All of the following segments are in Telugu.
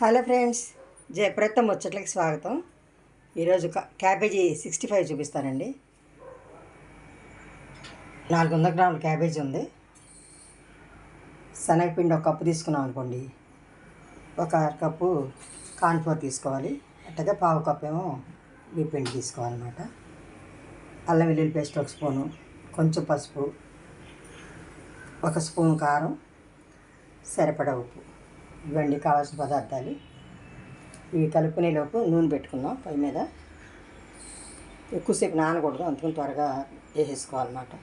హలో ఫ్రెండ్స్ జయప్రత్త ముచ్చట్లకి స్వాగతం. ఈరోజు క్యాబేజీ సిక్స్టీ ఫైవ్ చూపిస్తానండి. నాలుగు వందల గ్రాముల క్యాబేజీ ఉంది. శనగపిండి ఒక కప్పు తీసుకున్నాం అనుకోండి. ఒక అర కప్పు కాన్ఫ్లోర్ తీసుకోవాలి. అట్టగా పావు కప్పు ఏమో పిండి తీసుకోవాలన్నమాట. అల్లం వెల్లుల్లి పేస్ట్ ఒక స్పూను కొంచెం పసుపు ఒక స్పూన్ కారం సరిపడా ఉప్పు. ఇవన్నీ కావాల్సిన పదార్థాలు. ఇవి కలుపుకునేలోపు నూనె పెట్టుకుందాం పై మీద. ఎక్కువసేపు నానకూడదు అందుకని త్వరగా వేసేసుకోవాలన్నమాట.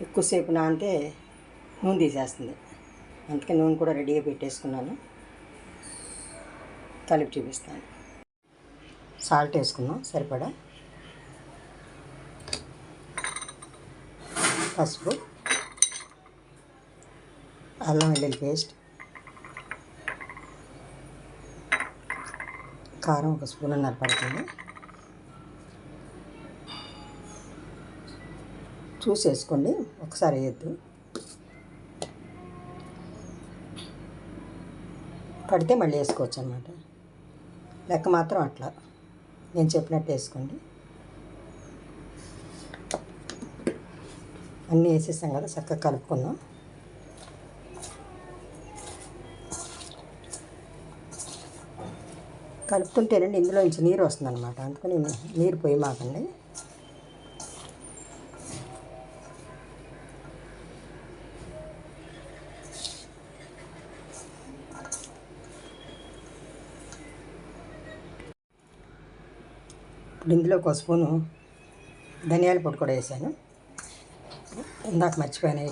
ఎక్కువసేపు నానితే నూనె తీసేస్తుంది. అందుకే నూనె కూడా రెడీగా పెట్టేసుకున్నాను. కలిపి చూపిస్తాను. సాల్ట్ వేసుకుందాం సరిపడా? పసుపు అల్లం వెల్లుల్లి పేస్ట్ కారం ఒక స్పూన్ అన్నర పడుతుంది. చూసి వేసుకోండి ఒకసారి వేయద్దు. పడితే మళ్ళీ వేసుకోవచ్చు అనమాట లెక్క మాత్రం అట్లా. నేను చెప్పినట్టు వేసుకోండి. అన్నీ వేసేసాం కదా చక్కగా కలుపుకుందాం కలుపుతుంటేనండి ఇందులో నుంచి నీరు వస్తుంది అనమాట అందుకని నీరు పోయి మాకండి. ఇప్పుడు ఇందులో ఒక స్పూను ధనియాల పొడి కూడా వేసాను. ఇందాక మర్చిపోయాను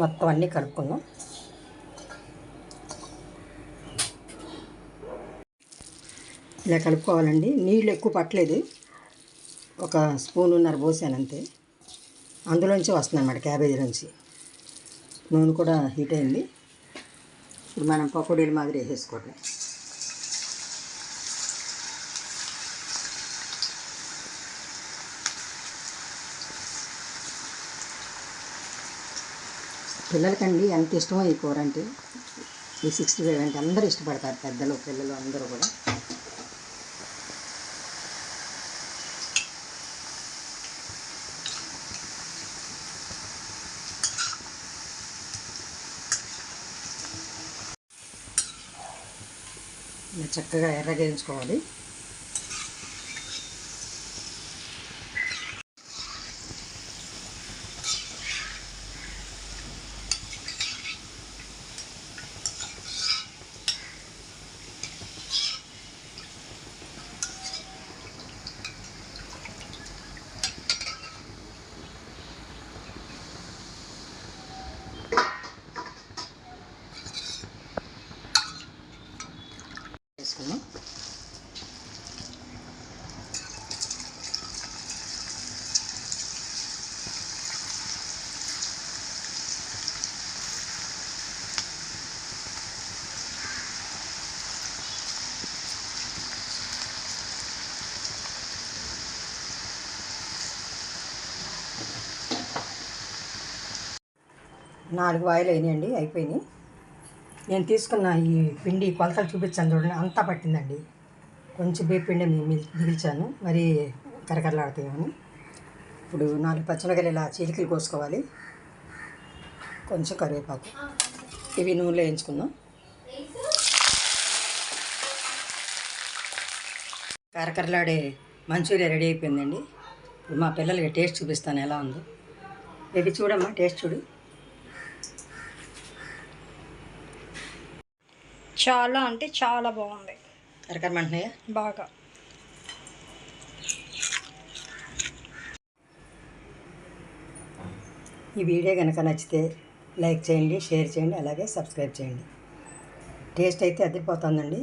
మొత్తం అన్నీ కలుపుకుందాం. ఇలా కలుపుకోవాలండి. నీళ్ళు ఎక్కువ పట్టలేదు. ఒక స్పూనున్నర పోసాను అంతే. అందులోంచి వస్తుంది అన్నమాట క్యాబేజీ నుంచి నూనె కూడా హీట్ అయింది. ఇప్పుడు మనం పకోడీలు మాదిరి వేసేసుకోవటం. పిల్లలకండి ఎంత ఇష్టమో ఈ కూర అంటే. ఈ సిక్స్టీ ఫైవ్ అంటే అందరూ ఇష్టపడతారు పెద్దలు పిల్లలు అందరూ కూడా. చక్కగా ఎర్రగేయించుకోవాలి వేయించుకోవాలి వేసుకున్నాం నాలుగు వాయిలు అయినాయండి అయిపోయినాయి. నేను తీసుకున్న ఈ పిండి కొలతలు చూపించాను చూడండి అంతా పట్టిందండి. కొంచెం బే పిండి మిగిల్చాను మరి కరకరలాడతాయని ఇప్పుడు నాలుగు పచ్చమిరకాయలు ఇలా చీలికలు కోసుకోవాలి. కొంచెం కరివేపాకు. ఇవి నూనెలో వేయించుకుందాం. కరకరలాడే మంచూరియా రెడీ అయిపోయిందండి. ఇప్పుడు మా పిల్లలకి టేస్ట్ చూపిస్తాను ఎలా ఉందో. ఇవి చూడమ్మా టేస్ట్ చూడు. చాలా అంటే చాలా బాగుంది. బాగా. ఈ వీడియో కనుక నచ్చితే లైక్ చేయండి షేర్ చేయండి అలాగే సబ్స్క్రైబ్ చేయండి. టేస్ట్ అయితే అదిరిపోతుందండి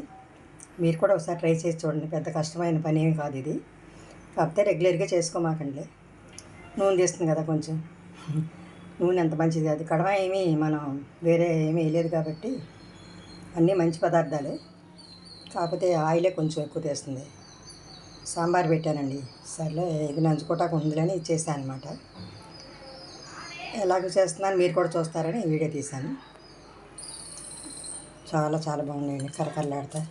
మీరు కూడా ఒకసారి ట్రై చేసి చూడండి. పెద్ద కష్టమైన పని ఏమి కాదు ఇది. కాకపోతే రెగ్యులర్గా చేసుకోమాకండి. నూనె తీస్తుంది కదా కొంచెం. నూనె ఎంత మంచిది అది కడవ ఏమీ మనం వేరే ఏమీ వేయలేదు కాబట్టి అన్నీ మంచి పదార్థాలే. కాకపోతే ఆయిలే కొంచెం ఎక్కువ తీస్తుంది. సాంబార్ పెట్టానండి. సర్లే ఇది నంచుకోటాకు ఉందిలని ఇచ్చేసాను అనమాట ఎలాగ చేస్తున్నాను మీరు కూడా చూస్తారని వీడియో తీశాను. చాలా చాలా బాగున్నాయండి. కరకరలాడతా